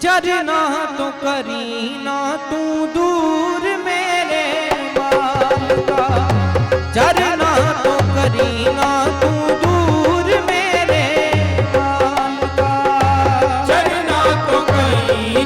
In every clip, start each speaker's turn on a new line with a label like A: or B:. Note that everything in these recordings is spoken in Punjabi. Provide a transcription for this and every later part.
A: ਚਰਨਾ ਤੂੰ ਕਰੀਨਾ ਤੂੰ ਦੂਰ ਮੇਰੇ ਮਾਲਕਾ। ਚਰਨਾ ਤੂੰ ਕਰੀਨਾ ਤੂੰ ਦੂਰ ਮੇਰੇ ਮਾਲਕਾ।
B: ਚਰਨਾ ਤੂੰ
A: ਕਰੀ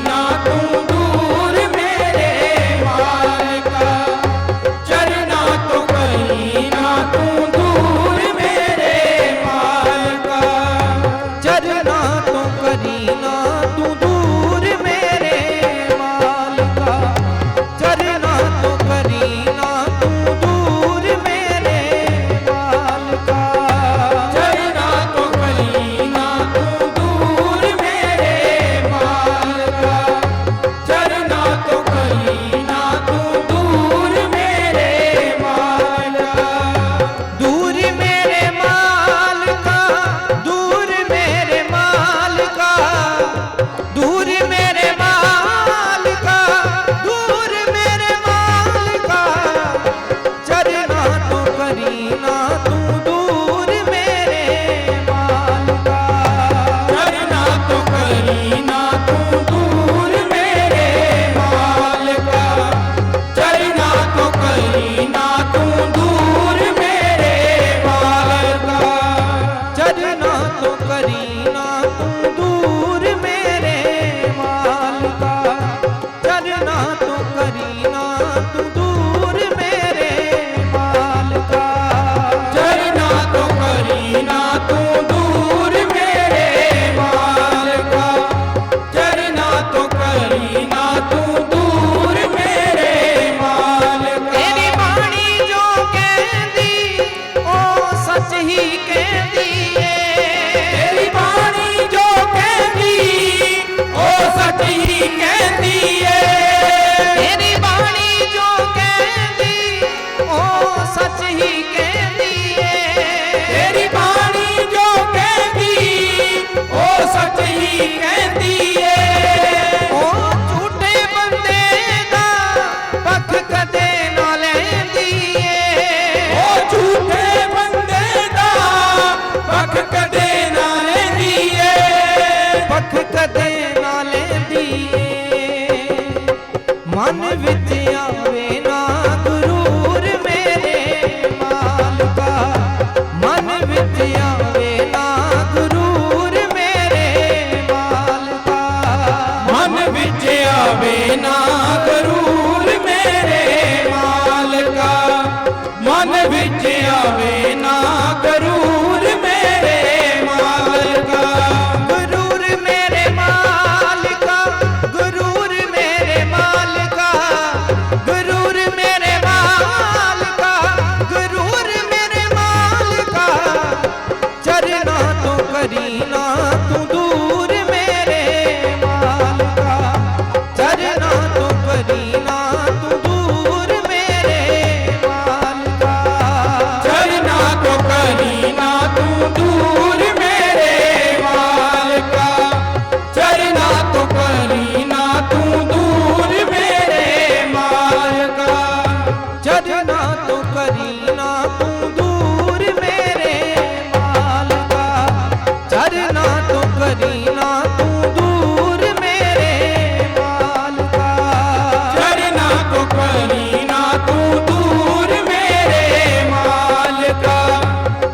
A: ਮਨ ਨਾ ਗੁਰੂਰ ਮੇਰੇ ਮਨ ਵਿੱਚ ਆਵੇ ਨਾ ਮੇਰੇ ਮਾਲਕਾ।
B: ਮਨ ਵਿੱਚ ਆਵੇ ਨਾ ਮੇਰੇ ਮਾਲਕਾ। ਮਨ ਵਿੱਚ ਆਵੇ
A: ਤੂੰ ਕਰੀ ਨਾ, ਤੂੰ ਦੂਰ ਮੇਰੇ ਮਾਲਕਾ। ਚਰਨਾ ਤੂੰ ਕਰੀ ਨਾ, ਤੂੰ ਦੂਰ ਮੇਰੇ ਮਾਲਕਾ।
B: ਚਰਨਾ ਤੂੰ ਕਰੀ ਨਾ, ਤੂੰ ਦੂਰ